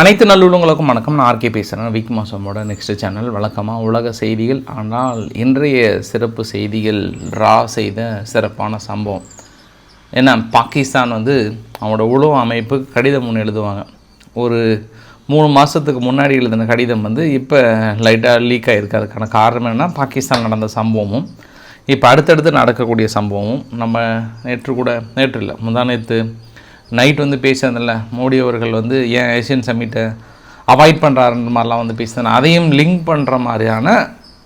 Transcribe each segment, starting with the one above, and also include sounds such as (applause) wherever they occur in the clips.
அனைத்து நல்லுள்ளங்களுக்கும் வணக்கம். நான் ஆர்கே பேசுகிறேன் விக் மாசமோட நெக்ஸ்ட் சேனல் வழக்கமாக உலக செய்திகள். ஆனால் இன்றைய சிறப்பு செய்திகள் ரா செய்த சிறப்பான சம்பவம் ஏன்னா பாகிஸ்தான் வந்து அவனோட உளவு அமைப்பு கடிதம் ஒன்று எழுதுவாங்க. ஒரு மூணு மாதத்துக்கு முன்னாடி எழுதின கடிதம் வந்து இப்போ லைட்டாக லீக் ஆகிருக்கு அதுக்கான காரணம் என்ன பாகிஸ்தான் நடந்த சம்பவமும் இப்போ அடுத்தடுத்து நடக்கக்கூடிய சம்பவமும் நம்ம நேற்று கூட நேற்று இல்லை முந்தா நேற்று நைட் வந்து பேசினதில்ல மோடி அவர்கள் வந்து ஏன் ஏஷியன் சம்மிட்டை அவாய்ட் பண்ணுறாருன்ற மாதிரிலாம் வந்து பேசினேன் அதையும் லிங்க் பண்ணுற மாதிரியான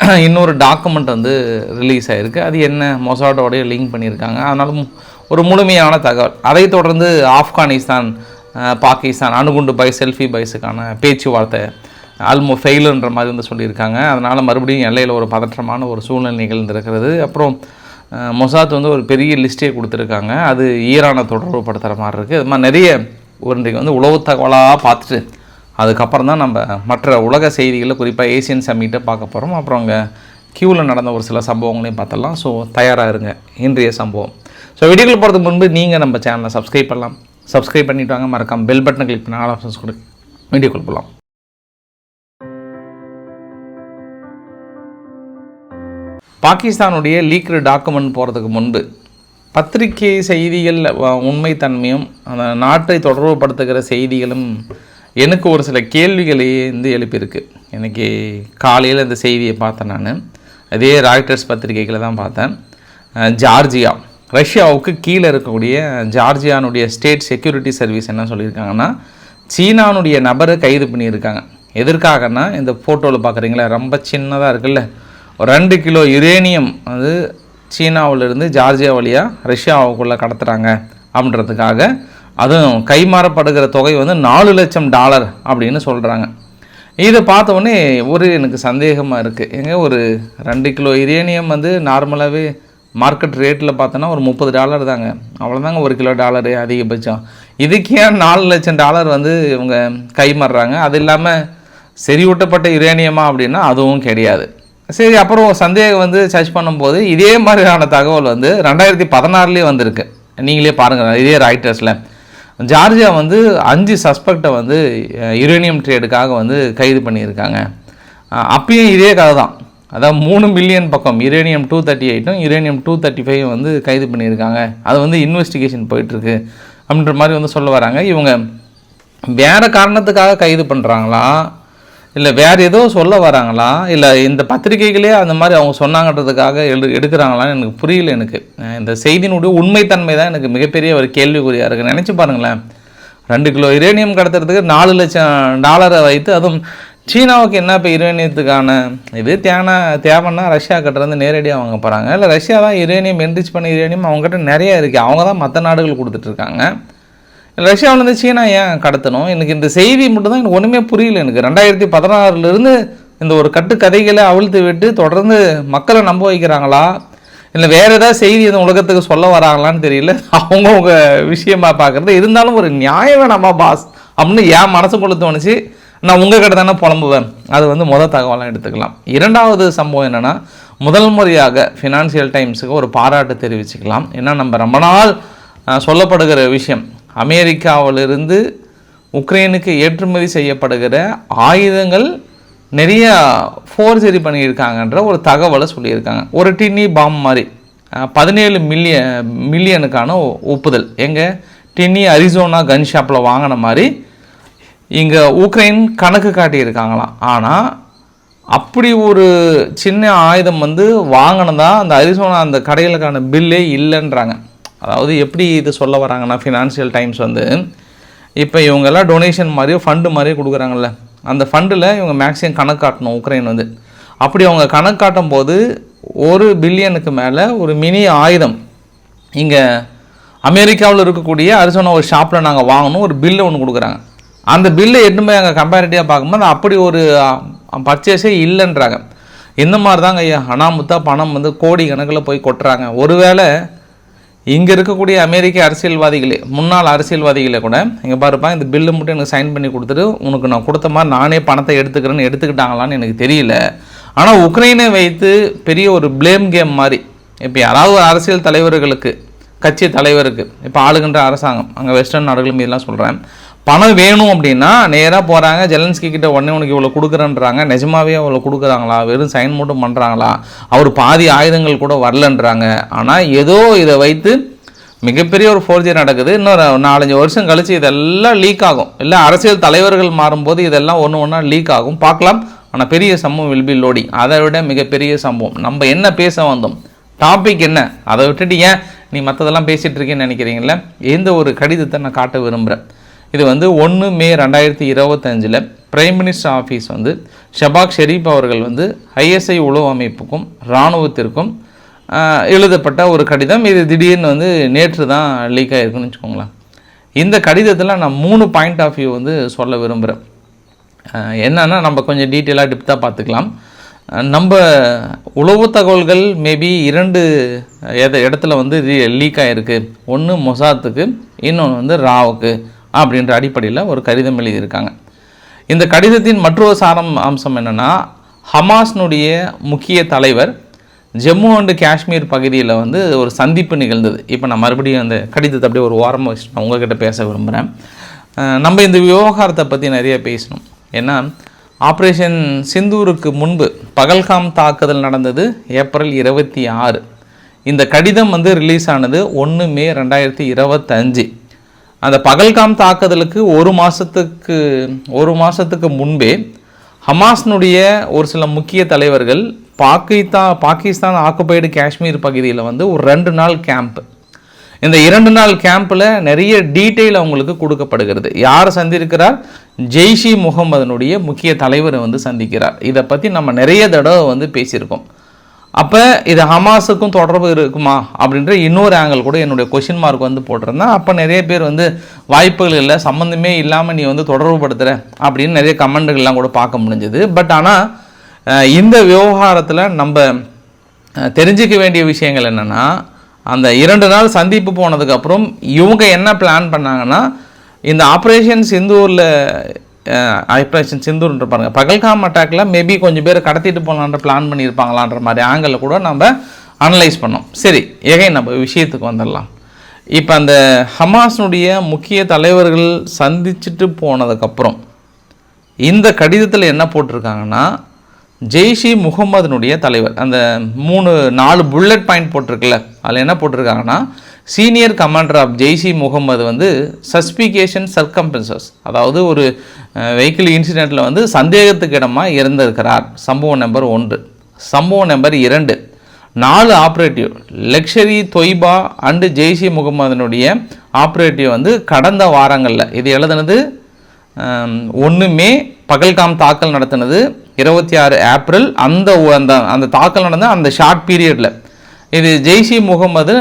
(clears throat) இன்னொரு டாக்குமெண்ட் வந்து ரிலீஸ் ஆகிருக்கு அது என்ன? மொசாட்டோடைய லிங்க் பண்ணியிருக்காங்க. அதனால ஒரு முழுமையான தகவல். அதை தொடர்ந்து ஆப்கானிஸ்தான் பாகிஸ்தான் அணுகுண்டு பை செல்ஃபி பைஸுக்கான பேச்சுவார்த்தை ஆல்மோ ஃபெயிலுன்ற மாதிரி வந்து சொல்லியிருக்காங்க. அதனால் மறுபடியும் எல்லையில் ஒரு பதற்றமான ஒரு சூழ்நிலை நிகழ்ந்திருக்கிறது. அப்புறம் மொசாத் வந்து ஒரு பெரிய லிஸ்ட்டே கொடுத்துருக்காங்க. அது ஈரானை தொடர்பு படுத்துகிற மாதிரி இருக்குது அது மாதிரி நிறைய ஒரு இன்றைக்கு வந்து உளவு தகவலாக பார்த்துட்டு அதுக்கப்புறம் தான் நம்ம மற்ற உலக செய்திகளை குறிப்பாக ஏசியன் சம்மிட்டை பார்க்க போகிறோம் அப்புறம் அங்கே க்யூவில் நடந்த ஒரு சில சம்பவங்களையும் பார்த்தலாம் ஸோ தயாராக இருங்க. இன்றைய சம்பவம். ஸோ வீடியோக்குள்ள போகிறதுக்கு முன்பு நீங்கள் நம்ம சேனலை சப்ஸ்கிரைப் பண்ணலாம். சப்ஸ்கிரைப் பண்ணிவிட்டு வாங்க. மறக்காம பெல் பட்டனை கிளிக் பண்ணி ஆல் ஆப்ஷன்ஸ் கொடு வீடியோக்குள் போகலாம் பாகிஸ்தானுடைய லீக்டு டாக்குமெண்ட் போகிறதுக்கு முன்பு பத்திரிகை செய்திகள் உண்மைத்தன்மையும் அந்த நாட்டை தொடர்புபடுத்துகிற செய்திகளும் எனக்கு ஒரு சில கேள்விகளை வந்து எழுப்பியிருக்கு. எனக்கு காலையில் இந்த செய்தியை பார்த்தேன் நான். அதே ராய்டர்ஸ் பத்திரிகைகளை தான் பார்த்தேன். ஜார்ஜியா. ரஷ்யாவுக்கு கீழே இருக்கக்கூடிய ஜார்ஜியானுடைய ஸ்டேட் செக்யூரிட்டி சர்வீஸ் என்ன சொல்லியிருக்காங்கன்னா சீனானுடைய நபரை கைது பண்ணியிருக்காங்க. எதற்காகன்னா இந்த ஃபோட்டோவில் பார்க்குறீங்களா ரொம்ப சின்னதாக இருக்குல்ல. ரெண்டு கிலோ யுரேனியம் வந்து சீனாவிலிருந்து ஜார்ஜியா வழியாக ரஷ்யாவுக்குள்ளே கடத்துகிறாங்க அப்படின்றதுக்காக. அதுவும் கைமாறப்படுகிற தொகை வந்து நாலு லட்சம் டாலர் அப்படின்னு சொல்கிறாங்க இதை பார்த்த ஒரு எனக்கு சந்தேகமாக இருக்குது ஏங்க ஒரு ரெண்டு கிலோ யுரேனியம் வந்து நார்மலாகவே மார்க்கெட் ரேட்டில் பார்த்தோன்னா ஒரு முப்பது டாலர் தாங்க. அவ்வளோதாங்க ஒரு கிலோ டாலரு அதிகபட்சம். இதுக்கு ஏன் நாலு லட்சம் டாலர் வந்து இவங்க கைமாறுறாங்க? அது இல்லாமல் செறிவூட்டப்பட்ட யுரேனியமா அப்படின்னா அதுவும் கிடையாது. சரி அப்புறம் சந்தேகம் வந்து சர்ச் பண்ணும்போது இதே மாதிரியான தகவல் வந்து ரெண்டாயிரத்தி பதினாறுலேயே வந்திருக்கு. நீங்களே பாருங்கள் இதே ராய்டர்ஸில் ஜார்ஜியா வந்து அஞ்சு சஸ்பெக்டை வந்து யுரேனியம் ட்ரேடுக்காக வந்து கைது பண்ணியிருக்காங்க. அப்பயும் இதே கதை தான். அதாவது மூணு மில்லியன் பக்கம் யுரேனியம் டூ தேர்ட்டி எயிட்டும் யுரேனியம் டூ தேர்ட்டி ஃபைவ் வந்து கைது பண்ணியிருக்காங்க. அது வந்து இன்வெஸ்டிகேஷன் போயிட்டுருக்கு அப்படின்ற மாதிரி வந்து சொல்ல வராங்க. இவங்க வேறு காரணத்துக்காக கைது பண்ணுறாங்களா இல்லை வேறு ஏதோ சொல்ல வராங்களா? இல்லை இந்த பத்திரிகைகளே அந்த மாதிரி அவங்க சொன்னாங்கன்றதுக்காக எடு எடுக்கிறாங்களான்னு எனக்கு புரியல எனக்கு. இந்த செய்தியினுடைய உண்மைத்தன்மை தான் எனக்கு மிகப்பெரிய ஒரு கேள்விக்குறியாக இருக்குது நினச்சி பாருங்களேன். ரெண்டு கிலோ யுரேனியம் கடத்துறதுக்கு நாலு லட்சம் டாலரை வைத்து அதுவும் சீனாவுக்கு என்ன இப்போ யுரேனியத்துக்கான இது தேனா தேவைன்னா ரஷ்யா கிட்டேருந்து நேரடியாக வாங்க போகிறாங்க இல்லை ரஷ்யா தான் யுரேனியம் என்ரிச் பண்ண யுரேனியம் அவங்ககிட்ட நிறைய இருக்குது அவங்க தான் மற்ற நாடுகள் கொடுத்துட்ருக்காங்க ரஷ்யாவிலேருந்து சீனா ஏன் கடத்தணும்? எனக்கு இந்த செய்தி மட்டும் தான் எனக்கு ஒன்றுமே புரியல எனக்கு. ரெண்டாயிரத்தி பதினாறுலேருந்து இந்த ஒரு கட்டுக்கதைகளை அவிழ்த்து விட்டு தொடர்ந்து மக்களை நம்ப வைக்கிறாங்களா? இல்லை வேறு ஏதாவது செய்தி இந்த உலகத்துக்கு சொல்ல வராங்களான்னு தெரியல. அவங்கவுங்க விஷயமா பார்க்குறது. இருந்தாலும் ஒரு நியாயம் வேணாமா பாஸ் அப்படின்னு என் மனசுக்குள்ள தோணுச்சு. நான் உங்கள் கிட்ட தானே புலம்புவேன். அது வந்து முதல் தகவலாக எடுத்துக்கலாம். இரண்டாவது சம்பவம் என்னென்னா முதல் முறையாக ஃபினான்சியல் டைம்ஸுக்கு ஒரு பாராட்டு தெரிவிச்சுக்கலாம். ஏன்னா நம்ம ரொம்ப நாள் சொல்லப்படுகிற விஷயம். அமெரிக்காவிலிருந்து உக்ரைனுக்கு ஏற்றுமதி செய்யப்படுகிற ஆயுதங்கள் நிறைய ஃபோர்ஜரி பண்ணியிருக்காங்கன்ற ஒரு தகவலை சொல்லியிருக்காங்க. ஒரு டின்னி பாம் மாதிரி பதினேழு மில்லியன் மில்லியனுக்கான ஒ- ஒப்புதல். எங்கே? டின்னி அரிசோனா கன் ஷாப்பில் வாங்கின மாதிரி இங்கே உக்ரைன் கணக்கு காட்டியிருக்காங்களாம். ஆனால் அப்படி ஒரு சின்ன ஆயுதம் வந்து வாங்கினதா அந்த அரிசோனா அந்த கடைகளுக்கான பில்லே இல்லைன்றாங்க. அதாவது எப்படி இது சொல்ல வராங்கன்னா ஃபினான்ஷியல் டைம்ஸ் வந்து இப்போ இவங்கெல்லாம் டொனேஷன் மாதிரியோ ஃபண்டு மாதிரியோ கொடுக்குறாங்கல்ல. அந்த ஃபண்டில் இவங்க மேக்ஸிமம் கணக்கு காட்டணும் உக்ரைன் வந்து. அப்படி அவங்க கணக்கு காட்டும் போது ஒரு பில்லியனுக்கு மேலே ஒரு மினி ஆயுதம். இங்கே அமெரிக்காவில் இருக்கக்கூடிய அரிசோனா ஒரு ஷாப்பில் நாங்கள் வாங்கணும் ஒரு பில்லு ஒன்று கொடுக்குறாங்க. அந்த பில்லு எட்டுமே அங்கே கம்பேரிட்டிவாக பார்க்கும்போது அப்படி ஒரு பர்ச்சேஸே இல்லைன்றாங்க. இந்த மாதிரி தாங்க ஐயா அனாமுத்தா பணம் வந்து கோடி கணக்கில் போய் கொட்டுறாங்க. ஒருவேளை இங்கே இருக்கக்கூடிய அமெரிக்க அரசியல்வாதிகளே முன்னாள் அரசியல்வாதிகளே கூட இங்கே பாருப்பா இந்த பில்லு மட்டும் எனக்கு சைன் பண்ணி கொடுத்துட்டு உனக்கு நான் கொடுத்த மாதிரி நானே பணத்தை எடுத்துக்கிறேன்னு எடுத்துக்கிட்டாங்களான்னு எனக்கு தெரியல. ஆனால் உக்ரைனை வைத்து பெரிய ஒரு ப்ளேம் கேம் மாதிரி இப்போ யாராவது ஒரு அரசியல் தலைவர்களுக்கு கட்சி தலைவருக்கு இப்போ ஆளுகின்ற அரசாங்கம் அங்கே வெஸ்டர்ன் நாடுகள் மீதெல்லாம் சொல்கிறேன் பணம் வேணும் அப்படின்னா நேராக போகிறாங்க ஜெலன்ஸ்கி கிட்ட உடனே உனக்கு இவ்வளோ கொடுக்குறேன்றாங்க. நிஜமாவே அவ்வளோ கொடுக்குறாங்களா? வெறும் சைன் மட்டும் பண்ணுறாங்களா அவர் பாதி ஆயுதங்கள் கூட வரலன்றாங்க. ஆனால் ஏதோ இதை வைத்து மிகப்பெரிய ஒரு ஃபோர்ஜரி நடக்குது. இன்னொரு நாலஞ்சு வருஷம் கழித்து இதெல்லாம் லீக் ஆகும். இல்லை அரசியல் தலைவர்கள் மாறும்போது இதெல்லாம் ஒன்று ஒன்றா லீக் ஆகும். பார்க்கலாம். ஆனால் பெரிய சம்பவம் வில் பி லோடிங் அதை விட மிகப்பெரிய சம்பவம். நம்ம என்ன பேச வந்தோம்? டாபிக் என்ன? அதை விட்டுட்டு ஏன் நீ மற்றதெல்லாம் பேசிகிட்டு இருக்கேன்னு நினைக்கிறீங்களே எந்த ஒரு கடிதத்தை நான் காட்ட விரும்புகிறேன் இது வந்து ஒன்று மே ரெண்டாயிரத்தி இருபத்தஞ்சில் பிரைம் மினிஸ்டர் ஆஃபீஸ் வந்து ஷபாக் ஷெரீப் அவர்கள் வந்து ஐஎஸ்ஐ உளவு அமைப்புக்கும் இராணுவத்திற்கும் எழுதப்பட்ட ஒரு கடிதம். இது திடீர்னு வந்து நேற்று தான் லீக் ஆகிருக்குன்னு வச்சுக்கோங்களேன். இந்த கடிதத்தில் நான் மூணு பாயிண்ட் ஆஃப் வியூ வந்து சொல்ல விரும்புகிறேன் என்னென்னா நம்ம கொஞ்சம் டீட்டெயிலாக டிப்தாக பார்த்துக்கலாம். நம்ம உளவு தகவல்கள் மேபி இரண்டு எத இடத்துல வந்து லீக் ஆகிருக்கு ஒன்று மொசாத்துக்கு இன்னொன்று வந்து ராவுக்கு. அப்படின்ற அடிப்படையில் ஒரு கடிதம் எழுதியிருக்காங்க. இந்த கடிதத்தின் மற்றொரு சாரம் அம்சம் என்னென்னா ஹமாஸ்னுடைய முக்கிய தலைவர் ஜம்மு அண்டு காஷ்மீர் பகுதியில் வந்து ஒரு சந்திப்பு நிகழ்ந்தது. இப்போ நான் மறுபடியும் அந்த கடிதத்தை அப்படியே ஒரு ஓரமாக வச்சுட்டு நான் உங்ககிட்ட பேச விரும்புகிறேன் நம்ம இந்த விவகாரத்தை பற்றி நிறைய பேசணும். ஏன்னா ஆப்ரேஷன் சிந்தூருக்கு முன்பு பகல்காம் தாக்குதல் நடந்தது ஏப்ரல் இருபத்தி ஆறு. இந்த கடிதம் வந்து ரிலீஸ் ஆனது ஒன்று மே ரெண்டாயிரத்தி இருபத்தஞ்சு. அந்த பகல்காம் தாக்குதலுக்கு ஒரு மாதத்துக்கு ஒரு மாதத்துக்கு முன்பே ஹமாஸ்னுடைய ஒரு சில முக்கிய தலைவர்கள் பாகிஸ்தான் பாகிஸ்தான் ஆக்குபைடு காஷ்மீர் பகுதியில் வந்து ஒரு ரெண்டு நாள் கேம்ப். இந்த இரண்டு நாள் கேம்பில் நிறைய டீட்டெயில் அவங்களுக்கு கொடுக்கப்படுகிறது. யார் சந்திருக்கிறார்? ஜெய்ஷி முகமதனுடைய முக்கிய தலைவரை வந்து சந்திக்கிறார். இதை பற்றி நம்ம நிறைய தடவை வந்து பேசியிருக்கோம். அப்போ இது ஹமாஸுக்கும் தொடர்பு இருக்குமா அப்படின்ற இன்னொரு ஆங்கிள் கூட என்னுடைய கொஷின் மார்க் வந்து போட்டிருந்தேன். அப்போ நிறைய பேர் வந்து வாய்ப்புகள் இல்லை சம்மந்தமே இல்லாமல் நீ வந்து தொடர்பு படுத்துகிற அப்படின்னு நிறைய கமெண்ட்டுகள்லாம் கூட பார்க்க முடிஞ்சது. பட் ஆனால் இந்த விவகாரத்தில் நம்ம தெரிஞ்சிக்க தெரிஞ்சுக்க வேண்டிய விஷயங்கள் என்னென்னா அந்த இரண்டு நாள் சந்திப்பு போனதுக்கப்புறம் இவங்க என்ன பிளான் பண்ணாங்கன்னா இந்த ஆப்ரேஷன் சிந்தூரில் ஆப்ரேஷன் சிந்தூர்ன்ற பாருங்கள் பகல்காம் அட்டாக்கில் மேபி கொஞ்சம் பேர் கடத்திட்டு போகலான்ற பிளான் பண்ணியிருப்பாங்களான்ற மாதிரி ஆங்கிளில் கூட நம்ம அனலைஸ் பண்ணோம். சரி எகை நம்ம விஷயத்துக்கு வந்துடலாம். இப்போ அந்த ஹமாஸினுடைய முக்கிய தலைவர்கள் சந்திச்சுட்டு போனதுக்கப்புறம் இந்த கடிதத்தில் என்ன போட்டிருக்காங்கன்னா ஜெய்ஷி முகமதுனுடைய தலைவர் அந்த மூணு நாலு புல்லட் பாயிண்ட் போட்டிருக்குல்ல அதில் என்ன போட்டிருக்காங்கன்னா senior commander of Jaish Mohammed வந்து சஸ்பிகேஷன் சர்க்கம்பன்சஸ் அதாவது ஒரு வெஹிக்கிள் இன்சிடெண்ட்டில் வந்து சந்தேகத்துக்கு இடமா சம்பவம் நம்பர் ஒன்று. சம்பவம் நம்பர் இரண்டு. நாலு operative luxury Taiba and Jaish முகமதனுடைய ஆப்ரேட்டிவ் வந்து கடந்த வாரங்களில் இது எழுதுனது ஒன்று மே பகல்காம் தாக்கல் நடத்தினது இருபத்தி ஆறு ஏப்ரல் அந்த அந்த அந்த தாக்கல் நடந்த அந்த ஷார்ட் பீரியடில் இது ஜெய்ஷி முகமது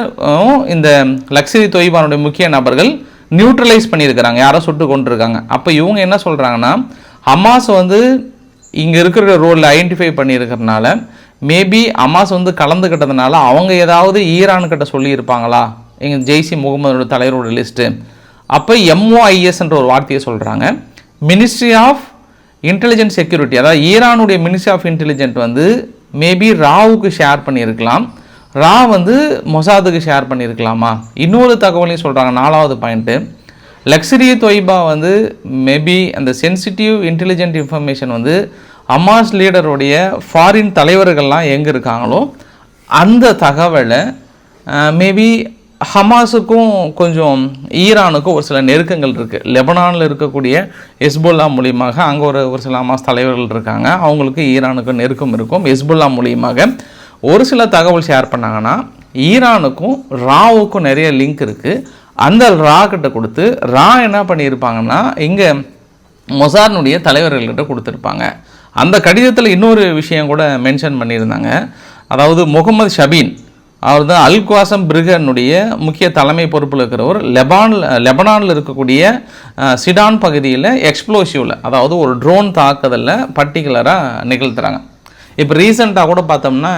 இந்த லக்ஸரி தொய்பானுடைய முக்கிய நபர்கள் நியூட்ரலைஸ் பண்ணியிருக்கிறாங்க யாரோ சுட்டு கொண்டிருக்காங்க அப்போ இவங்க என்ன சொல்கிறாங்கன்னா ஹமாஸ் வந்து இங்கே இருக்கிற ரோலில் ஐடென்டிஃபை பண்ணியிருக்கிறதுனால மேபி அமாஸ் வந்து கலந்துக்கிட்டதுனால அவங்க ஏதாவது ஈரான்கிட்ட சொல்லியிருப்பாங்களா? எங்கள் ஜெய்ஷி முகமதோட தலைவரோட லிஸ்ட்டு அப்போ எம்ஓஐஎஸ்ன்ற ஒரு வார்த்தையை சொல்கிறாங்க மினிஸ்ட்ரி ஆஃப் இன்டெலிஜென்ட் செக்யூரிட்டி அதாவது ஈரானுடைய மினிஸ்ட்ரி ஆஃப் இன்டெலிஜென்ட் வந்து மேபி ராவுக்கு ஷேர் பண்ணியிருக்கலாம். ரா வந்து மொசாதுக்கு ஷேர் பண்ணியிருக்கலாமா இன்னொரு தகவலையும் சொல்கிறாங்க நாலாவது பாயிண்ட்டு லக்ஸரிய தொய்பா வந்து மேபி அந்த சென்சிட்டிவ் இன்டெலிஜென்ட் இன்ஃபர்மேஷன் வந்து அமாஸ் லீடருடைய ஃபாரின் தலைவர்கள்லாம் எங்கே இருக்காங்களோ அந்த தகவலை மேபி ஹமாஸுக்கும் கொஞ்சம் ஈரானுக்கும் ஒரு சில நெருக்கங்கள் இருக்குது லெபனானில் இருக்கக்கூடிய எஸ்புல்லா மூலியமாக அங்கே ஒரு ஒரு சில ஹமாஸ் தலைவர்கள் இருக்காங்க. அவங்களுக்கு ஈரானுக்கும் நெருக்கம் இருக்கும். எஸ்புல்லா மூலியமாக ஒரு சில தகவல் ஷேர் பண்ணாங்கன்னா ஈரானுக்கும் ராவுக்கும் நிறைய லிங்க் இருக்குது அந்த ரா கிட்ட கொடுத்து ரா என்ன பண்ணியிருப்பாங்கன்னா இங்கே மொசார்னுடைய தலைவர்கள்கிட்ட கொடுத்துருப்பாங்க. அந்த கடிதத்தில் இன்னொரு விஷயம் கூட மென்ஷன் பண்ணியிருந்தாங்க. அதாவது முகமது ஷபீன் அவர் தான் அல் குவாசம் பிரிகனுடைய முக்கிய தலைமை பொறுப்பில் இருக்கிறவர். லெபான் லெபனானில் இருக்கக்கூடிய சிடான் பகுதியில் எக்ஸ்ப்ளோசிவில் அதாவது ஒரு ட்ரோன் தாக்குதலில் பர்டிகுலராக நிகழ்த்துறாங்க. இப்போ ரீசெண்டாக கூட பார்த்தோம்னா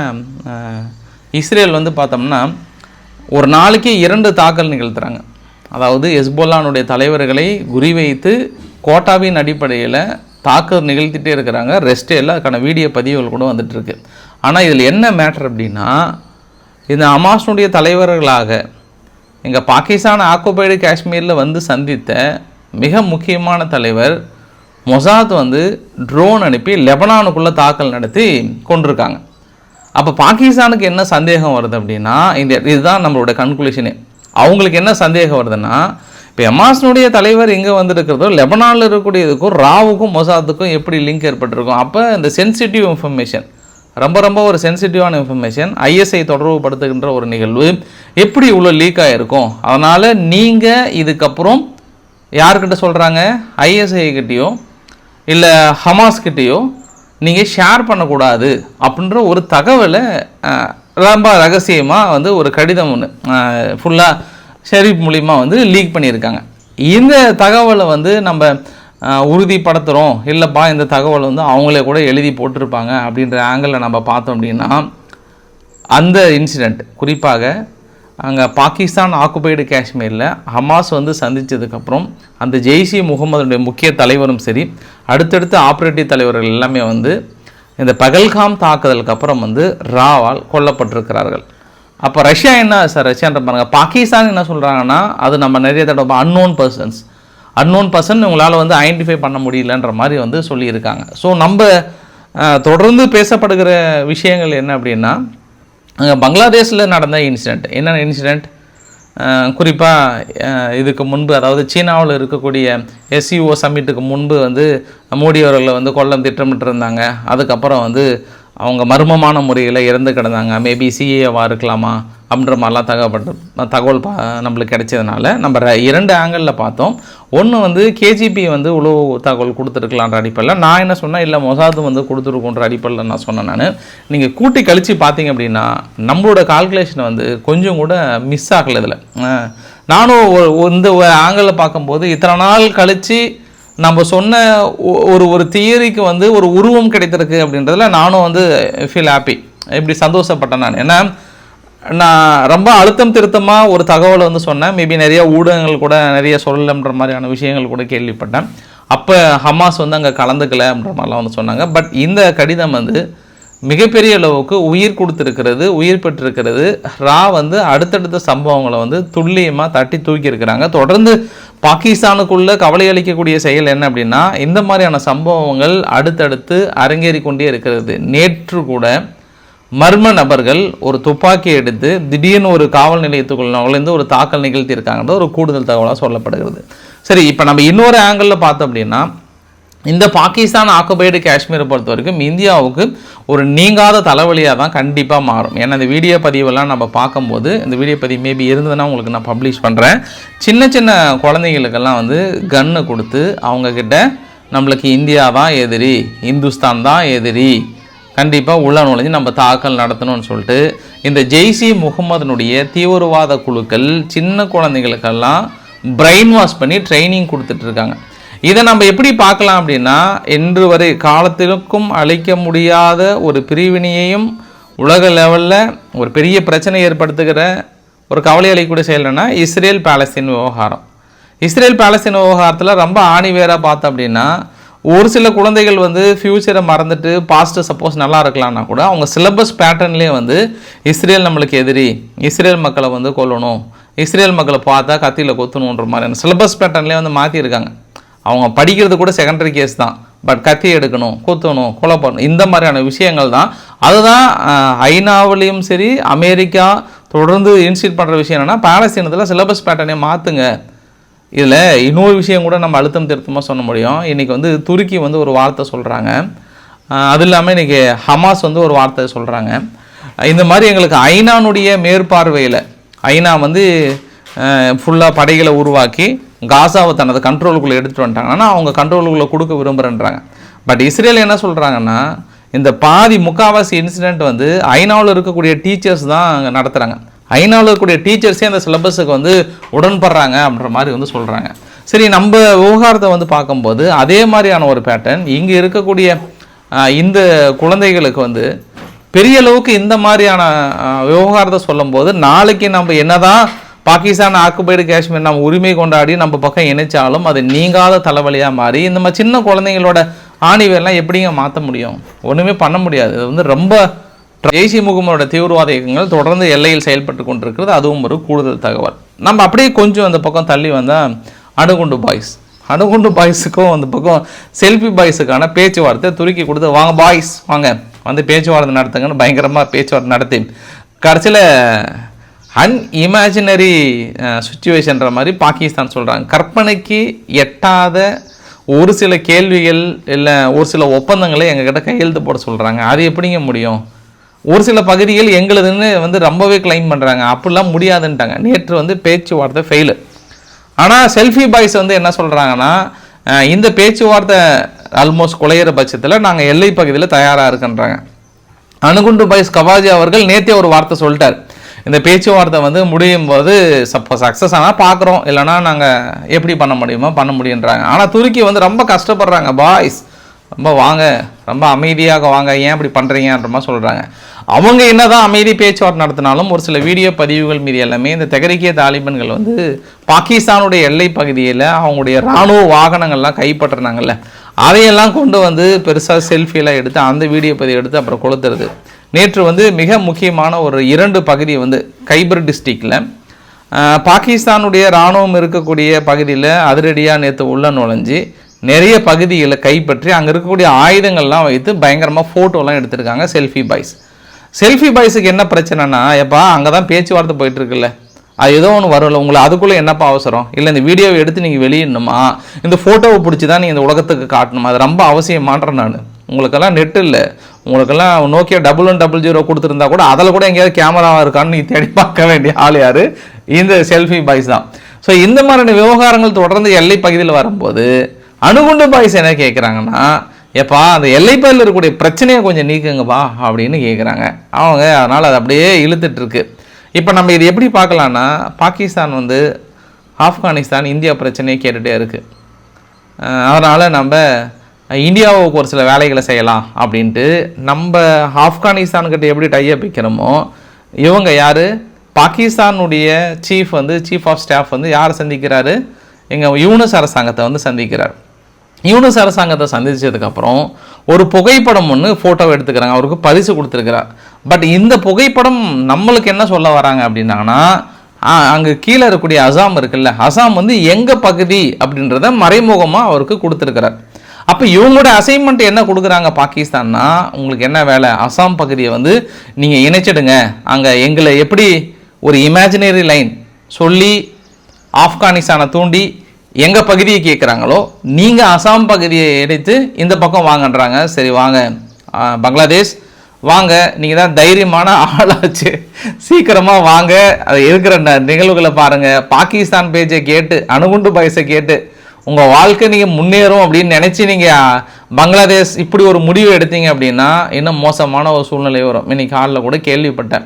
இஸ்ரேல் வந்து பார்த்தோம்னா ஒரு நாளைக்கு இரண்டு தாக்கல் நிகழ்த்துறாங்க. அதாவது எஸ்போலானுடைய தலைவர்களை குறிவைத்து கோட்டாவின் அடிப்படையில் தாக்கல் நிகழ்த்திட்டே இருக்கிறாங்க. ரெஸ்டே இல்லை அதுக்கான வீடியோ பதிவுகள் கூட வந்துட்டுருக்கு ஆனால் இதில் என்ன மேட்டர் அப்படின்னா இந்த அமாஸ்னுடைய தலைவர்களாக எங்கள் பாகிஸ்தான் ஆக்குபைடு காஷ்மீரில் வந்து சந்தித்த மிக முக்கியமான தலைவர் மொசாத் வந்து ட்ரோன் அனுப்பி லெபனானுக்குள்ளே தாக்கல் நடத்தி கொண்டிருக்காங்க. அப்போ பாகிஸ்தானுக்கு என்ன சந்தேகம் வருது அப்படின்னா இந்த இதுதான் நம்மளோட கன்க்ளூஷனே அவங்களுக்கு என்ன சந்தேகம் வருதுன்னா இப்போ எமாஸ்னுடைய தலைவர் இங்கே வந்துருக்கிறதோ லெபனானில் இருக்கக்கூடியதுக்கும் ராவுக்கும் மொசாத்துக்கும் எப்படி லிங்க் ஏற்பட்டிருக்கும்? அப்போ இந்த சென்சிட்டிவ் இன்ஃபர்மேஷன் ரொம்ப ரொம்ப ஒரு சென்சிட்டிவான இன்ஃபர்மேஷன் ஐஎஸ்ஐ தொடர்புபடுத்துகின்ற ஒரு நிகழ்வு எப்படி இவ்வளோ லீக் ஆகிருக்கும் அதனால் நீங்கள் இதுக்கப்புறம் யார்கிட்ட சொல்கிறாங்க ஐஎஸ்ஐ கிட்டேயும் இல்லை ஹமாஸ்கிட்டேயோ நீங்கள் ஷேர் பண்ணக்கூடாது அப்படின்ற ஒரு தகவலை ரொம்ப ரகசியமாக வந்து ஒரு கடிதம் ஒன்று ஃபுல்லாக ஷெரீப் மூலிமா வந்து லீக் பண்ணியிருக்காங்க. இந்த தகவலை வந்து நம்ம உறுதிப்படுத்துகிறோம் இல்லைப்பா இந்த தகவலை வந்து அவங்களே கூட எழுதி போட்டிருப்பாங்க அப்படின்ற ஆங்கிளில் நம்ம பார்த்தோம் அப்படின்னா அந்த இன்சிடெண்ட் குறிப்பாக அங்கே பாகிஸ்தான் ஆக்குபைடு காஷ்மீரில் ஹமாஸ் வந்து சந்தித்ததுக்கப்புறம் அந்த ஜெய்ஷி முகமதுடைய முக்கிய தலைவரும் சரி அடுத்தடுத்த ஆப்ரேட்டிவ் தலைவர்கள் எல்லாமே வந்து இந்த பகல்காம் தாக்குதலுக்கு அப்புறம் வந்து ராவால் கொல்லப்பட்டிருக்கிறார்கள். அப்போ ரஷ்யா என்ன சார் ரஷ்யான்ற பாருங்க பாகிஸ்தான் என்ன சொல்கிறாங்கன்னா அது நம்ம நிறைய தடவை அன்னோன் பர்சன்ஸ் அன்னோன் பர்சன் உங்களால் வந்து ஐடென்டிஃபை பண்ண முடியலன்ற மாதிரி வந்து சொல்லியிருக்காங்க. ஸோ நம்ம தொடர்ந்து பேசப்படுகிற விஷயங்கள் என்ன அப்படின்னா அங்கே பங்களாதேஷில் நடந்த இன்சிடெண்ட் என்ன இன்சிடெண்ட் குறிப்பாக இதுக்கு முன்பு அதாவது சீனாவில் இருக்கக்கூடிய எஸ்சிஓ சம்மிட்டுக்கு முன்பு வந்து மோடி அவர்களை வந்து கொல்லம் திட்டமிட்டு இருந்தாங்க அதுக்கப்புறம் வந்து அவங்க மர்மமான முறையில் இறந்து கிடந்தாங்க. மேபி சிஏவாக இருக்கலாமா அப்படின்ற மாதிரிலாம் தகவப்பட்டு தகவல் பா நம்மளுக்கு கிடைச்சதுனால நம்ம இரண்டு ஆங்கிளில் பார்த்தோம். ஒன்று வந்து கேஜிபி வந்து உளவு தகவல் கொடுத்துருக்கலான்ற அடிப்படையில். நான் என்ன சொன்னேன்? இல்லை மொசாது வந்து கொடுத்துருக்கோன்ற அடிப்படையில் நான் சொன்னேன் நான். நீங்கள் கூட்டி கழித்து பார்த்தீங்க அப்படின்னா நம்மளோட கால்குலேஷன் வந்து கொஞ்சம் கூட மிஸ் ஆகலை இதில். நானும் இந்த ஆங்கிளில் பார்க்கும்போது இத்தனை நாள் கழித்து நம்ம சொன்ன ஒ- ஒரு ஒரு தியரிக்கு வந்து ஒரு உருவம் கிடைத்திருக்கு அப்படின்றதுல நானும் வந்து ஃபீல் ஹாப்பி இப்படி சந்தோஷப்பட்டேன் நான். ஏன்னா நான் ரொம்ப அழுத்தம் திருத்தமாக ஒரு தகவலை வந்து சொன்னேன். மேபி நிறைய ஊடகங்கள் கூட நிறைய சொல்லலன்ற மாதிரியான விஷயங்கள் கூட கேள்விப்பட்டேன். அப்போ ஹமாஸ் வந்து அங்கே கலந்துக்கல அப்படின்ற மாதிரிலாம் வந்து சொன்னாங்க. பட் இந்த கடிதம் வந்து மிகப்பெரிய அளவுக்கு உயிர் கொடுத்துருக்கிறது உயிர் பெற்றிருக்கிறது. ரா வந்து அடுத்தடுத்த சம்பவங்களை வந்து துல்லியமாக தட்டி தூக்கியிருக்கிறாங்க. தொடர்ந்து பாகிஸ்தானுக்குள்ளே கவலை அளிக்கக்கூடிய செயல் என்ன அப்படின்னா இந்த மாதிரியான சம்பவங்கள் அடுத்தடுத்து அரங்கேறி கொண்டே இருக்கிறது. நேற்று கூட மர்ம நபர்கள் ஒரு துப்பாக்கி எடுத்து திடீர்னு ஒரு காவல் நிலையத்துக்குள்ள நுழைந்து ஒரு தாக்கல் நிகழ்த்தியிருக்காங்கன்ற ஒரு கூடுதல் தகவலாக சொல்லப்படுகிறது. சரி இப்போ நம்ம இன்னொரு ஆங்கிளில் பார்த்தோம் அப்படின்னா இந்த பாகிஸ்தான் ஆக்குபைடு காஷ்மீரை பொறுத்த வரைக்கும் இந்தியாவுக்கு ஒரு நீங்காத தலைவலியாக தான் கண்டிப்பாக மாறும். ஏன்னா இந்த வீடியோ பதிவெல்லாம் நம்ம பார்க்கும்போது இந்த வீடியோ பதிவு மேபி இருந்ததுன்னா உங்களுக்கு நான் பப்ளிஷ் பண்ணுறேன் சின்ன சின்ன குழந்தைங்களுக்கெல்லாம் வந்து கன்று கொடுத்து அவங்கக்கிட்ட நம்மளுக்கு இந்தியா தான் எதிரி இந்துஸ்தான் தான் எதிரி. கண்டிப்பாக உள்ள நுழைஞ்சு நம்ம தாக்கல் நடத்தணும்னு சொல்லிட்டு இந்த ஜெய்சி முகமதுனுடைய தீவிரவாத குழுக்கள் சின்ன குழந்தைகளுக்கெல்லாம் பிரெயின் வாஷ் பண்ணி ட்ரைனிங் கொடுத்துட்ருக்காங்க இதை நம்ம எப்படி பார்க்கலாம் அப்படின்னா இன்று வரை காலத்திற்கும் அழிக்க முடியாத ஒரு பிரிவினையையும் உலக லெவலில் ஒரு பெரிய பிரச்சனை ஏற்படுத்துகிற ஒரு கவலை அளிக்கக்கூடிய செயல்னா இஸ்ரேல் பாலஸ்தீன் விவகாரம். இஸ்ரேல் பாலஸ்தீன் விவகாரத்தில் ரொம்ப ஆணி வேறாக பார்த்தோம் அப்படின்னா ஒரு சில குழந்தைகள் வந்து ஃப்யூச்சரை மறந்துட்டு பாஸ்ட் சப்போஸ் நல்லா இருக்கலாம்னா கூட அவங்க சிலபஸ் பேட்டர்ன்லேயே வந்து இஸ்ரேல் நம்மளுக்கு எதிரி இஸ்ரேல் மக்களை வந்து கொல்லணும் இஸ்ரேல் மக்களை பார்த்தா கத்தியில் கொத்தணுன்ற மாதிரியான சிலபஸ் பேட்டர்ன்லேயே வந்து மாற்றிருக்காங்க அவங்க படிக்கிறது கூட செகண்டரி கேஸ் தான். பட் கத்தி எடுக்கணும் குத்தணும் கொலை பண்ணணும் இந்த மாதிரியான விஷயங்கள் தான். அதுதான் ஐநாவிலையும் சரி அமெரிக்கா தொடர்ந்து இன்ஸ்டியூட் பண்ணுற விஷயம் என்னென்னா பாலஸ்தீனத்தில் சிலபஸ் பேட்டர்னே மாற்றுங்க இதில் இன்னொரு விஷயம் கூட நம்ம அழுத்தம் திருத்தமாக சொல்ல முடியும். இன்றைக்கி வந்து துருக்கி வந்து ஒரு வார்த்தை சொல்கிறாங்க அது இல்லாமல் இன்றைக்கி ஹமாஸ் வந்து ஒரு வார்த்தை சொல்கிறாங்க இந்த மாதிரி எங்களுக்கு ஐநானுடைய மேற்பார்வையில் ஐநா வந்து ஃபுல்லாக படைகளை உருவாக்கி காசாவை தனது கண்ட்ரோலுக்குள்ளே எடுத்துகிட்டு வந்துட்டாங்கன்னா அவங்க கண்ட்ரோலுக்குள்ளே கொடுக்க விரும்புகிறேன்றாங்க பட் இஸ்ரேல் என்ன சொல்கிறாங்கன்னா இந்த பாதி முக்காவாசி இன்சிடெண்ட் வந்து ஐநாவில் இருக்கக்கூடிய டீச்சர்ஸ் தான் அங்கே நடத்துகிறாங்க ஐநாவில் இருக்கக்கூடிய டீச்சர்ஸே அந்த சிலபஸுக்கு வந்து உடன்படுறாங்க அப்படின்ற மாதிரி வந்து சொல்கிறாங்க சரி நம்ம விவகாரத்தை வந்து பார்க்கும்போது அதே மாதிரியான ஒரு பேட்டர்ன் இங்கே இருக்கக்கூடிய இந்த குழந்தைகளுக்கு வந்து பெரிய அளவுக்கு இந்த மாதிரியான விவகாரத்தை சொல்லும்போது நாளைக்கு நம்ம என்னதான் பாகிஸ்தான் ஆக்குபைடு காஷ்மீர் நம்ம உரிமை கொண்டாடி நம்ம பக்கம் இணைச்சாலும் அது நீங்காத தலைவலியாக மாறி இந்த மாதிரி சின்ன குழந்தைங்களோட ஆணிவெல்லாம் எப்படிங்க மாற்ற முடியும்? ஒன்றுமே பண்ண முடியாது. இது வந்து ரொம்ப ஜெய்சி முகமரோட தீவிரவாத இயக்கங்கள் தொடர்ந்து எல்லையில் செயல்பட்டு கொண்டிருக்கிறது. அதுவும் ஒரு கூடுதல் தகவல். நம்ம அப்படியே கொஞ்சம் அந்த பக்கம் தள்ளி வந்தால் அணுகுண்டு பாய்ஸ். அணுகுண்டு பாய்ஸுக்கும் அந்த பக்கம் செல்ஃபி பாய்ஸுக்கான பேச்சுவார்த்தை துருக்கி கொடுத்து வாங்க பாய்ஸ் வாங்க. வந்து பேச்சுவார்த்தை நடத்துங்கன்னு பயங்கரமாக பேச்சுவார்த்தை நடத்தி. கடைசியில் அன்இமேஜினரி சுச்சுவேஷன்ற மாதிரி பாகிஸ்தான் சொல்கிறாங்க கற்பனைக்கு எட்டாத ஒரு சில கேள்விகள் இல்லை ஒரு சில ஒப்பந்தங்களை எங்ககிட்ட கையெழுத்து போட சொல்கிறாங்க அது எப்படிங்க முடியும்? ஒரு சில பகுதிகள் எங்களுதுன்னு வந்து ரொம்பவே கிளைம் பண்ணுறாங்க அப்படிலாம் முடியாதுன்ட்டாங்க. நேற்று வந்து பேச்சுவார்த்தை ஃபெயிலு ஆனால் செல்ஃபி பாய்ஸ் வந்து என்ன சொல்கிறாங்கன்னா இந்த பேச்சுவார்த்தை ஆல்மோஸ்ட் குலையிற பட்சத்தில் நாங்கள் எல்லை பகுதியில் தயாராக இருக்குன்றாங்க. அணுகுண்டு பாய்ஸ் கவாஜி அவர்கள் நேற்றே ஒரு வார்த்தை சொல்லிட்டார். இந்த பேச்சுவார்த்தை வந்து முடியும் போது சப்போ சக்ஸஸ் ஆனால் பார்க்குறோம் இல்லைனா நாங்கள் எப்படி பண்ண முடியுமோ பண்ண முடியுன்றாங்க. ஆனால் துருக்கி வந்து ரொம்ப கஷ்டப்படுறாங்க. பாய்ஸ் ரொம்ப வாங்க. ரொம்ப அமைதியாக வாங்க. ஏன் இப்படி பண்ணுறீங்கன்ற மாதிரி சொல்கிறாங்க அவங்க என்னதான் அமைதி பேச்சுவார்த்தை நடத்தினாலும் ஒரு சில வீடியோ பதிவுகள் மீது எல்லாமே இந்த தெகரிக்கிய தாலிபன்கள் வந்து பாகிஸ்தானுடைய எல்லை பகுதியில் அவங்களுடைய இராணுவ வாகனங்கள்லாம் கைப்பற்றினாங்கல்ல. அதையெல்லாம் கொண்டு வந்து பெருசாக செல்ஃபியெல்லாம் எடுத்து அந்த வீடியோ பதிவு எடுத்து அப்புறம் கொளுத்துறது. நேற்று வந்து மிக முக்கியமான ஒரு இரண்டு பகுதி வந்து கைபர் டிஸ்ட்ரிக்டில். பாகிஸ்தானுடைய இராணுவம் இருக்கக்கூடிய பகுதியில் அதிரடியாக நேற்று உள்ள நுழைஞ்சி நிறைய பகுதிகளை கைப்பற்றி அங்கே இருக்கக்கூடிய ஆயுதங்கள்லாம் வைத்து பயங்கரமாக ஃபோட்டோலாம் எடுத்திருக்காங்க செல்ஃபி பாய்ஸ் செல்ஃபி பாய்ஸுக்கு என்ன பிரச்சனைனா எப்பா அங்கே தான் பேச்சுவார்த்தை போயிட்டுருக்குல்ல அது ஏதோ ஒன்று வரும்ல உங்களை அதுக்குள்ளே என்னப்பா அவசரம்? இல்லை இந்த வீடியோவை எடுத்து நீங்கள் வெளியிடணுமா? இந்த ஃபோட்டோவை பிடிச்சி தான் நீங்கள் இந்த உலகத்துக்கு காட்டணுமா? அது ரொம்ப அவசியமான்றேன் நான். உங்களுக்கெல்லாம் நெட் இல்லை. உங்களுக்கெல்லாம் Nokia double one double zero கொடுத்துருந்தா கூட அதில் கூட எங்கேயாவது கேமராவாக இருக்கான்னு நீ தேடி பார்க்க வேண்டிய ஆள் யார்? இந்த செல்ஃபி பாய்ஸ் தான். ஸோ இந்த மாதிரியான விவகாரங்கள் தொடர்ந்து எல்லை பகுதியில் வரும்போது அணுகுண்டு பாய்ஸ் என்ன கேட்குறாங்கன்னா ஏப்பா அந்த எல்லைப்பகுதியில் இருக்கக்கூடிய பிரச்சனையை கொஞ்சம் நீக்குங்கப்பா அப்படின்னு கேட்குறாங்க அவங்க அதனால் அது அப்படியே இழுத்துட்ருக்கு. இப்போ நம்ம இது எப்படி பார்க்கலான்னா பாகிஸ்தான் வந்து ஆப்கானிஸ்தான் இந்தியா பிரச்சனையை கேட்டுகிட்டே இருக்குது அதனால் நம்ம இந்தியாவுக்கு ஒரு சில வேலைகளை செய்யலாம் அப்படின்ட்டு நம்ம ஆப்கானிஸ்தான்கிட்ட எப்படி டையப் வைக்கிறோமோ இவங்க யார்? பாகிஸ்தானுடைய சீஃப் வந்து சீஃப் ஆஃப் ஸ்டாஃப் வந்து யாரை சந்திக்கிறாரு? எங்கள் யூனஸ் அரசாங்கத்தை வந்து சந்திக்கிறார். யூனஸ் அரசாங்கத்தை சந்தித்ததுக்கப்புறம் ஒரு புகைப்படம் ஒன்று ஃபோட்டோ எடுத்துக்கிறாங்க. அவருக்கு பரிசு கொடுத்துருக்கிறார். பட் இந்த புகைப்படம் நம்மளுக்கு என்ன சொல்ல வராங்க அப்படின்னாங்கன்னா அங்கே கீழே இருக்கக்கூடிய அசாம் இருக்குல்ல அசாம் வந்து எங்கள் பகுதி அப்படின்றத மறைமுகமாக அவருக்கு கொடுத்துருக்கிறார். அப்போ இவங்களோட அசைன்மெண்ட் என்ன கொடுக்குறாங்க பாகிஸ்தான்னா உங்களுக்கு என்ன வேலை? அசாம் பகுதியை வந்து நீங்கள் இணைச்சிடுங்க. அங்கே எங்களை எப்படி ஒரு இமேஜினரி லைன் சொல்லி ஆப்கானிஸ்தானை தூண்டி எங்கள் பகுதியை கேட்குறாங்களோ நீங்கள் அசாம் பகுதியை இணைத்து இந்த பக்கம் வாங்கன்றாங்க. சரி வாங்க. பங்களாதேஷ் வாங்க. நீங்கள் தான் தைரியமான ஆளாச்சு. சீக்கிரமாக வாங்க. அது இருக்கிற நிகழ்வுகளை பாருங்கள் பாகிஸ்தான் பேஜை கேட்டு அணுகுண்டு பயசை கேட்டு உங்கள் வாழ்க்கை நீங்கள் முன்னேறும் அப்படின்னு நினச்சி நீங்கள் பங்களாதேஷ் இப்படி ஒரு முடிவு எடுத்தீங்க அப்படின்னா இன்னும் மோசமான ஒரு சூழ்நிலை வரும். இன்னைக்கு காலில் கூட கேள்விப்பட்டேன்.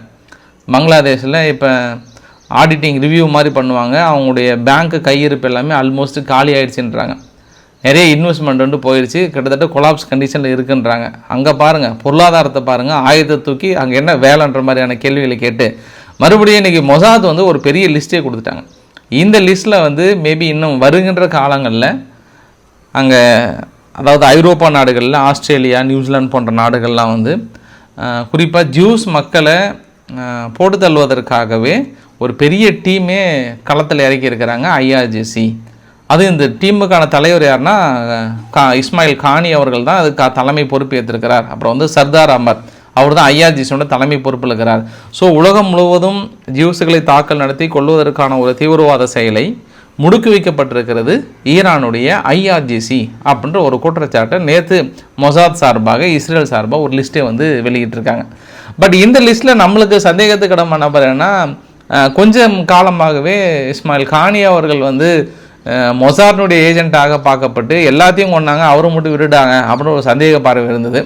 பங்களாதேஷில் இப்போ ஆடிட்டிங் ரிவ்யூ மாதிரி பண்ணுவாங்க. அவங்களுடைய பேங்க்கு கையிருப்பு எல்லாமே ஆல்மோஸ்ட் காலி ஆயிடுச்சுன்றாங்க. நிறைய இன்வெஸ்ட்மெண்ட் வந்து போயிடுச்சு கிட்டத்தட்ட கொலாப்ஸ் கண்டிஷனில் இருக்குன்றாங்க. அங்கே பாருங்கள் பொருளாதாரத்தை பாருங்கள் ஆயுதத்தை தூக்கி அங்கே என்ன வேலைன்ற மாதிரியான கேள்விகளை கேட்டு மறுபடியும் இன்றைக்கி மொசாத் வந்து ஒரு பெரிய லிஸ்ட்டே கொடுத்துட்டாங்க. இந்த லிஸ்ட்டில் வந்து மேபி இன்னும் வருகின்ற காலங்களில் அங்கே அதாவது ஐரோப்பா நாடுகளில் ஆஸ்திரேலியா நியூசிலாந்து போன்ற நாடுகள்லாம் வந்து குறிப்பாக ஜூஸ் மக்களை போட்டு தள்ளுவதற்காகவே ஒரு பெரிய டீமே களத்தில் இறக்கி இருக்கிறாங்க ஐஆர்ஜிசி அது இந்த டீமுக்கான தலைவர் யாருன்னா கா இஸ்மாயில் கானி அவர்கள் தான் அதுக்கு தலைமை பொறுப்பு ஏற்றிருக்கிறார் அப்புறம் வந்து சர்தார் அமர். அவர் தான் ஐஆர்ஜிசியோட தலைமை பொறுப்பில் இருக்கிறார் ஸோ உலகம் முழுவதும் ஜியூஸுகளை தாக்கல் நடத்தி கொள்வதற்கான ஒரு தீவிரவாத செயலை முடுக்கி வைக்கப்பட்டிருக்கிறது ஈரானுடைய ஐஆர்ஜிசி அப்படின்ற ஒரு குற்றச்சாட்டை நேற்று மொசாத் சார்பாக இஸ்ரேல் சார்பாக ஒரு லிஸ்ட்டை வந்து வெளியிட்டிருக்காங்க. பட் இந்த லிஸ்ட்டில் நம்மளுக்கு சந்தேகத்துக்கிடமான நபர் என்ன கொஞ்சம் காலமாகவே இஸ்மாயில் கானி அவர்கள் வந்து மொசார்னுடைய ஏஜென்ட்டாக பார்க்கப்பட்டு எல்லாத்தையும் கொண்டாங்க அவரை மட்டும் விட்டுட்டாங்க அப்படின்னு ஒரு சந்தேக பார்வை இருந்தது.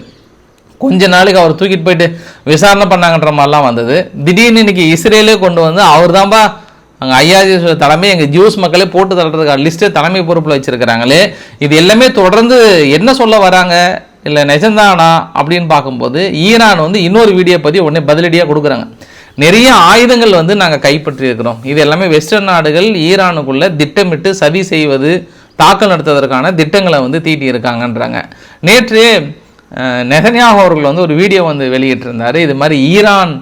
கொஞ்ச நாளைக்கு அவர் தூக்கிட்டு போயிட்டு விசாரணை பண்ணாங்கன்ற மாதிரிலாம் வந்தது. திடீர்னு இன்னைக்கு இஸ்ரேலே கொண்டு வந்து அவர் தான்ப்பா அங்கே ஐயாஜி தலைமை எங்கள் ஜூஸ் மக்களே போட்டு தள்ளுறதுக்கான லிஸ்ட்டு தலைமை பொறுப்பில் வச்சுருக்கிறாங்களே. இது எல்லாமே தொடர்ந்து என்ன சொல்ல வராங்க? இல்லை நிஜம்தானா? அப்படின்னு பார்க்கும்போது ஈரான் வந்து இன்னொரு வீடியோ பற்றி உடனே பதிலடியாக கொடுக்குறாங்க. நிறைய ஆயுதங்கள் வந்து நாங்கள் கைப்பற்றியிருக்கிறோம். இது எல்லாமே வெஸ்டர்ன் நாடுகள் ஈரானுக்குள்ளே திட்டமிட்டு சதி செய்வது தாக்கல் நடத்துவதற்கான திட்டங்களை வந்து தீட்டி இருக்காங்கன்றாங்க நேற்று நெகன்யாக அவர்கள் வந்து ஒரு வீடியோ வந்து வெளியிட்டிருந்தார். இது மாதிரி ஈரான்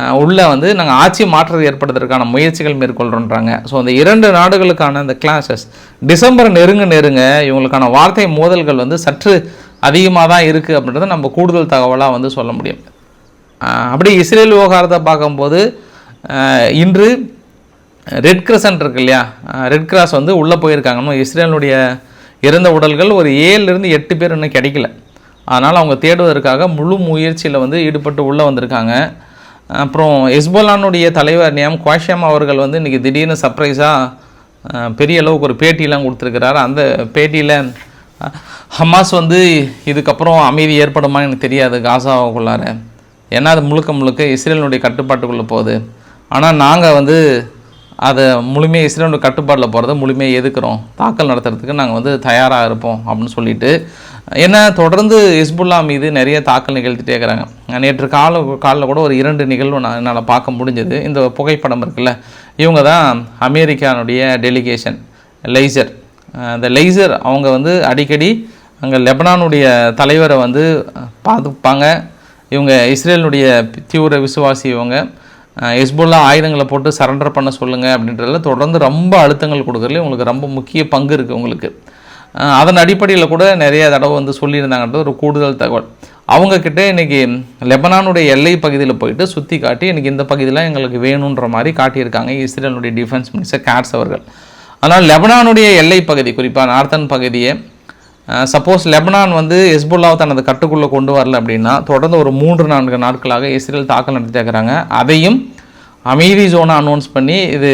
உள்ளே உள்ள வந்து நாங்கள் ஆட்சி மாற்றத்தை ஏற்படுவதற்கான முயற்சிகள் மேற்கொள்கிறோன்றாங்க ஸோ அந்த இரண்டு நாடுகளுக்கான அந்த கிளாஸஸ் டிசம்பர் நெருங்க நெருங்க இவங்களுக்கான வார்த்தை மோதல்கள் வந்து சற்று அதிகமாக தான் இருக்குது அப்படின்றத நம்ம கூடுதல் தகவலாக வந்து சொல்ல முடியும். அப்படி இஸ்ரேல் விவகாரத்தை பார்க்கும்போது இன்று ரெட் கிரசன்ட் இருக்கு இல்லையா? ரெட் கிராஸ் வந்து உள்ளே போயிருக்காங்க. இஸ்ரேலுடைய இறந்த உடல்கள் ஒரு ஏழுலேருந்து எட்டு பேர் இன்னும் கிடைக்கல. அதனால் அவங்க தேடுவதற்காக முழு முயற்சியில் வந்து ஈடுபட்டு உள்ளே வந்திருக்காங்க. அப்புறம் எஸ்போலானுடைய தலைவர் நியம் குவாஷியம் அவர்கள் வந்து இன்றைக்கி திடீர்னு சர்ப்ரைஸாக பெரிய அளவுக்கு ஒரு பேட்டியெலாம் கொடுத்துருக்கிறார். அந்த பேட்டியில் ஹமாஸ் வந்து இதுக்கப்புறம் அமைதி ஏற்படுமான்னு எனக்கு தெரியாது காசாவுக்குள்ளார. ஏன்னா அது முழுக்க முழுக்க இஸ்ரேலினுடைய கட்டுப்பாட்டுக்குள்ளே போகுது. ஆனால் நாங்கள் வந்து அதை முழுமையாக இஸ்ரேலோட கட்டுப்பாட்டில் போகிறத முழுமையாக எதுக்குறோம் தாக்கல் நடத்துறதுக்கு நாங்கள் வந்து தயாராக இருப்போம் அப்படின்னு சொல்லிட்டு ஏன்னா தொடர்ந்து ஹிஸ்புல்லா மீது நிறைய தாக்கல் நிகழ்த்திட்டே இருக்கிறாங்க. நேற்று கால காலில் கூட ஒரு இரண்டு நிகழ்வு நான் என்னால் பார்க்க முடிஞ்சது. இந்த புகைப்படம் இருக்குல்ல இவங்க தான் அமெரிக்கானுடைய டெலிகேஷன் லைசர் அந்த லைசர் அவங்க வந்து அடிக்கடி அங்கே லெபனானுடைய தலைவரை வந்து பார்த்துப்பாங்க. இவங்க இஸ்ரேலுடைய தீவிர விசுவாசி இவங்க. ஹெஸ்புல்லா ஆயுதங்களை போட்டு சரண்டர் பண்ண சொல்லுங்கள் அப்படின்றதுல தொடர்ந்து ரொம்ப அழுத்தங்கள் கொடுக்குறதுல உங்களுக்கு ரொம்ப முக்கிய பங்கு இருக்குது உங்களுக்கு. அதன் அடிப்படையில் கூட நிறைய தடவை வந்து சொல்லியிருந்தாங்கன்றது ஒரு கூடுதல் தகவல். அவங்கக்கிட்ட இன்றைக்கி லெபனானுடைய எல்லை பகுதியில் போயிட்டு சுற்றி காட்டி இன்றைக்கி இந்த பகுதியில் எங்களுக்கு வேணுன்ற மாதிரி காட்டியிருக்காங்க இஸ்ரேலுடைய டிஃபென்ஸ் மினிஸ்டர் கேட்ஸ் அவர்கள். ஆனால் லெபனானுடைய எல்லை பகுதி குறிப்பாக நார்த்தன் பகுதியை சப்போஸ் லெபனான் வந்து ஹெஸ்புல்லாவை தனது கட்டுக்குள்ளே கொண்டு வரல அப்படின்னா தொடர்ந்து ஒரு மூன்று நான்கு நாட்களாக இஸ்ரேல் தாக்கல் நடத்தியிருக்கிறாங்க இருக்கிறாங்க. அதையும் அமைதி ஜோனை அனௌன்ஸ் பண்ணி இது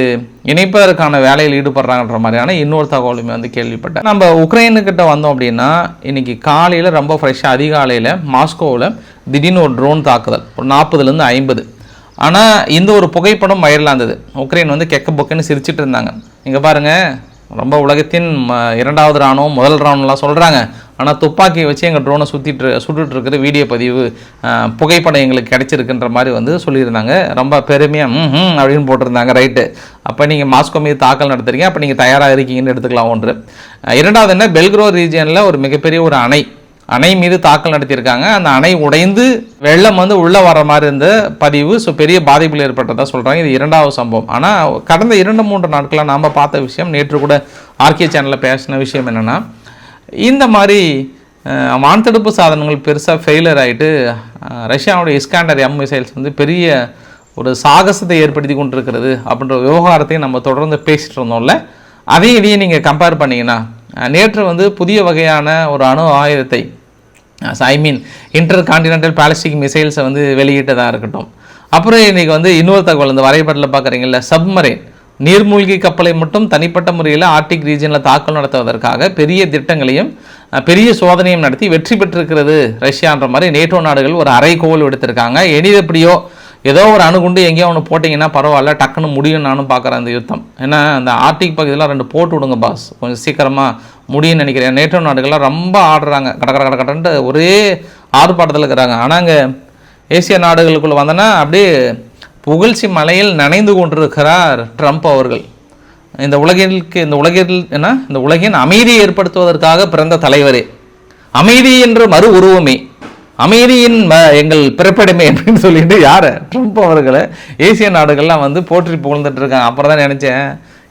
இணைப்பதற்கான வேலையில் ஈடுபடுறாங்கன்ற மாதிரியான இன்னொரு தகவலுமே வந்து கேள்விப்பட்டேன். நம்ம உக்ரைனுக்கிட்ட வந்தோம் அப்படின்னா இன்னைக்கு காலையில் ரொம்ப ஃப்ரெஷ்ஷாக அதிகாலையில் மாஸ்கோவில் திடீர்னு ஒரு ட்ரோன் தாக்குதல். ஒரு நாற்பதுலேருந்து ஐம்பது. ஆனால் இந்த ஒரு புகைப்படம் வைரலாக இருந்தது உக்ரைன் வந்து கெக்க பொக்கன்னு சிரிச்சிட்டு இருந்தாங்க. இங்கே பாருங்கள் ரொம்ப உலகத்தின் இரண்டாவது ராணுவம் முதல் ராணுவம்லாம் சொல்கிறாங்க ஆனால் துப்பாக்கியை வச்சு எங்கள் ட்ரோனை சுற்றிட்டு சுட்டுட்டு இருக்கிற வீடியோ பதிவு புகைப்படம் எங்களுக்கு கிடச்சிருக்குன்ற மாதிரி வந்து சொல்லியிருந்தாங்க. ரொம்ப பெருமையாக ம் அப்படின்னு போட்டிருந்தாங்க ரைட்டு அப்போ நீங்கள் மாஸ்கோ மீது தாக்கல் நடத்துறீங்க அப்போ நீங்கள் தயாராக இருக்கீங்கன்னு எடுத்துக்கலாம் ஒன்று. இரண்டாவது என்ன பெல்க்ரோ ரீஜியனில் ஒரு மிகப்பெரிய ஒரு அணை அணை மீது தாக்கல் நடத்தியிருக்காங்க. அந்த அணை உடைந்து வெள்ளம் வந்து உள்ளே வர மாதிரி இருந்த பதிவு ஸோ பெரிய பாதிப்பில் ஏற்பட்டதாக சொல்கிறாங்க இது இரண்டாவது சம்பவம். ஆனால் கடந்த இரண்டு மூன்று நாட்களாக நாம் பார்த்த விஷயம் நேற்று கூட ஆர்கே சேனலில் பேசின விஷயம் என்னென்னா இந்த மாதிரி வான்தடுப்பு சாதனங்கள் பெருசாக ஃபெயிலியர் ஆகிட்டு ரஷ்யாவுடைய இஸ்காண்டர் எம் மிசைல்ஸ் வந்து பெரிய ஒரு சாகசத்தை ஏற்படுத்தி கொண்டிருக்கிறது அப்படின்ற விவகாரத்தையும் நம்ம தொடர்ந்து பேசிகிட்டு இருந்தோம்ல. அதையும் இதையும் நீங்கள் கம்பேர் பண்ணிங்கன்னா நேற்று வந்து புதிய வகையான ஒரு அணு ஆயுதத்தை I mean intercontinental ballistic மிசைல்ஸை வந்து வெளியிட்டதாக இருக்கட்டும். அப்புறம் இன்றைக்கி வந்து இன்னொரு தகவல் இந்த வரைபடத்தில் பார்க்குறீங்கல்ல சப்மரைன் நீர்மூழ்கி கப்பலை மட்டும் தனிப்பட்ட முறையில் ஆர்டிக் ரீஜனில் தாக்கல் நடத்துவதற்காக பெரிய திட்டங்களையும் பெரிய சோதனையும் நடத்தி வெற்றி பெற்றிருக்கிறது ரஷ்யான்ற மாதிரி நேட்டோ நாடுகள் ஒரு அரைக்கோல் எடுத்திருக்காங்க எனிது எப்படியோ ஏதோ ஒரு அணுகுண்டு எங்கேயோ ஒன்று போட்டிங்கன்னா பரவாயில்ல டக்குன்னு முடியும் நானும் பார்க்குறேன் அந்த யுத்தம். ஏன்னா அந்த ஆர்டிக் பகுதியில் ரெண்டு போட்டு விடுங்க பாஸ் கொஞ்சம் சீக்கிரமாக முடியும்னு நினைக்கிறேன். நேட்டோ நாடுகள்லாம் ரொம்ப ஆடுறாங்க. கட கட கட கடன்ட்டு ஒரே ஆர்ப்பாட்டத்தில் இருக்கிறாங்க. ஆனால் அங்கே ஏசிய நாடுகளுக்குள்ளே வந்தோன்னா அப்படியே புகழ்ச்சி மலையில் நனைந்து கொண்டிருக்கிறார் ட்ரம்ப் அவர்கள். இந்த உலகிற்கு இந்த உலகில் என்ன? இந்த உலகின் அமைதியை ஏற்படுத்துவதற்காக பிறந்த தலைவரே. அமைதி என்ற மறு உருவமே. அமைதியின் ம- எங்கள் பிறப்பிடமே அப்படின்னு சொல்லிட்டு யார்? ட்ரம்ப் அவர்களை ஏசிய நாடுகள்லாம் வந்து போற்றி புகழ்ந்துட்டு இருக்காங்க. அப்புறம் தான் நினச்சேன்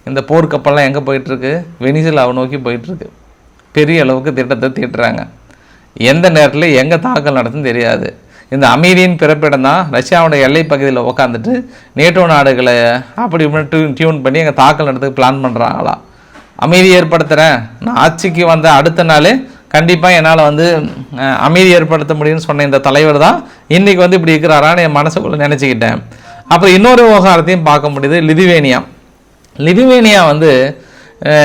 இந்த போர்க்கப்பல்லாம் எங்கே போயிட்டுருக்கு? வெனிசுலாவை நோக்கி போயிட்டுருக்கு. பெரிய அளவுக்கு திட்டத்தை தீட்டுறாங்க. எந்த நேரத்தில் எங்கே தாக்கல் நடத்துன்னு தெரியாது. இந்த அமைதியின் பிறப்பிடம் தான் ரஷ்யாவோட எல்லை பகுதியில் உட்காந்துட்டு நேட்டோ நாடுகளை அப்படி இப்படி டியூன் டியூன் பண்ணி எங்கள் தாக்கல் நடத்துக்கு பிளான் பண்ணுறாங்களா அமைதி ஏற்படுத்துகிறேன் நான் ஆட்சிக்கு வந்த அடுத்த நாள் கண்டிப்பாக என்னால் வந்து அமைதி ஏற்படுத்த முடியும்னு சொன்ன இந்த தலைவர் தான் இன்றைக்கி வந்து இப்படி இருக்கிறாரான்னு என் மனசுக்குள்ளே நினச்சிக்கிட்டேன். அப்புறம் இன்னொரு விவகாரத்தையும் பார்க்க முடியுது லிதுவேனியா. லிதுவேனியா வந்து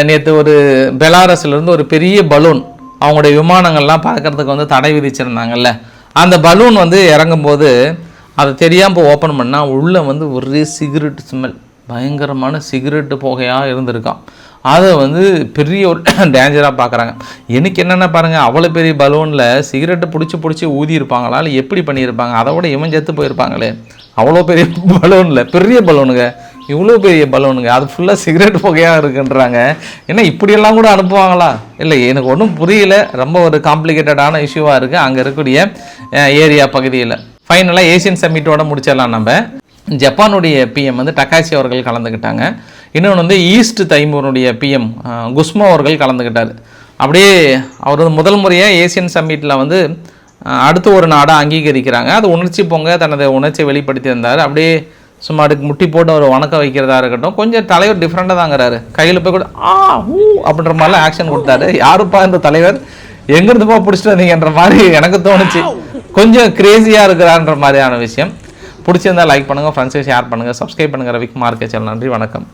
நேற்று ஒரு பெலாரஸ்லேருந்து ஒரு பெரிய பலூன் அவங்களுடைய விமானங்கள்லாம் பார்க்கறதுக்கு வந்து தடை விதிச்சிருந்தாங்கல்ல. அந்த பலூன் வந்து இறங்கும்போது அதை தெரியாமல் ஓப்பன் பண்ணால் உள்ளே வந்து ஒரே சிகரெட் ஸ்மெல் பயங்கரமான சிகரெட்டு புகையாக இருந்திருக்கான் அதை வந்து பெரிய ஒரு (coughs) டேஞ்சராக பார்க்குறாங்க. எனக்கு என்னென்ன பாருங்கள் அவ்வளோ பெரிய பலூனில் சிகரெட்டை பிடிச்சி பிடிச்சி ஊதி இருப்பாங்களா? இல்லை எப்படி பண்ணியிருப்பாங்க? அதை விட இவன் செத்து போயிருப்பாங்களே. அவ்வளோ பெரிய (laughs) பலூனில் பெரிய பலூனுங்க. இவ்வளோ பெரிய பலூனுங்க. அது ஃபுல்லாக சிகரெட் புகையாக இருக்குன்றாங்க. ஏன்னா இப்படியெல்லாம் கூட அனுப்புவாங்களா? இல்லை எனக்கு ஒன்றும் புரியல. ரொம்ப ஒரு காம்ப்ளிகேட்டடான இஷ்யூவாக இருக்குது அங்கே இருக்கக்கூடிய ஏரியா பகுதியில். ஃபைனலாக ஏசியன் சம்மிட்டோட முடிச்சிடலாம் நம்ம. ஜப்பானுடைய பிஎம் வந்து டக்காசி அவர்கள் கலந்துக்கிட்டாங்க. இன்னொன்று வந்து ஈஸ்ட் தைமூருடைய பிஎம் குஸ்மா அவர்கள் கலந்துக்கிட்டார் அப்படியே அவர் வந்து முதல் முறையாக ஏசியன் சம்மிட்டில் வந்து அடுத்த ஒரு நாடாக அங்கீகரிக்கிறாங்க. அது உணர்ச்சி பொங்க தனது உணர்ச்சியை வெளிப்படுத்தியிருந்தார். அப்படியே சும்மா அதுக்கு முட்டி போட்டு அவர் வணக்கம் வைக்கிறதா இருக்கட்டும் கொஞ்சம் தலைவர் டிஃப்ரெண்ட்டாக தாங்கிறாரு கையில் போய் கூட ஆ ஊ அப்படின்ற மாதிரிலாம் ஆக்ஷன் கொடுத்தாரு. யாருப்பா இந்த தலைவர்? எங்கேருந்துப்பா பிடிச்சிட்டு வந்தீங்கன்ற மாதிரி எனக்கு தோணுச்சு. கொஞ்சம் கிரேசியாக இருக்கிறான்ற மாதிரியான விஷயம். பிடிச்சிருந்தா லைக் பண்ணுங்கள் ஃப்ரெண்ட்ஸை ஷேர் பண்ணுங்கள் சப்ஸ்கிரைப் பண்ணுங்கள் ரவிக்குமார் கேச்சல் நன்றி வணக்கம்.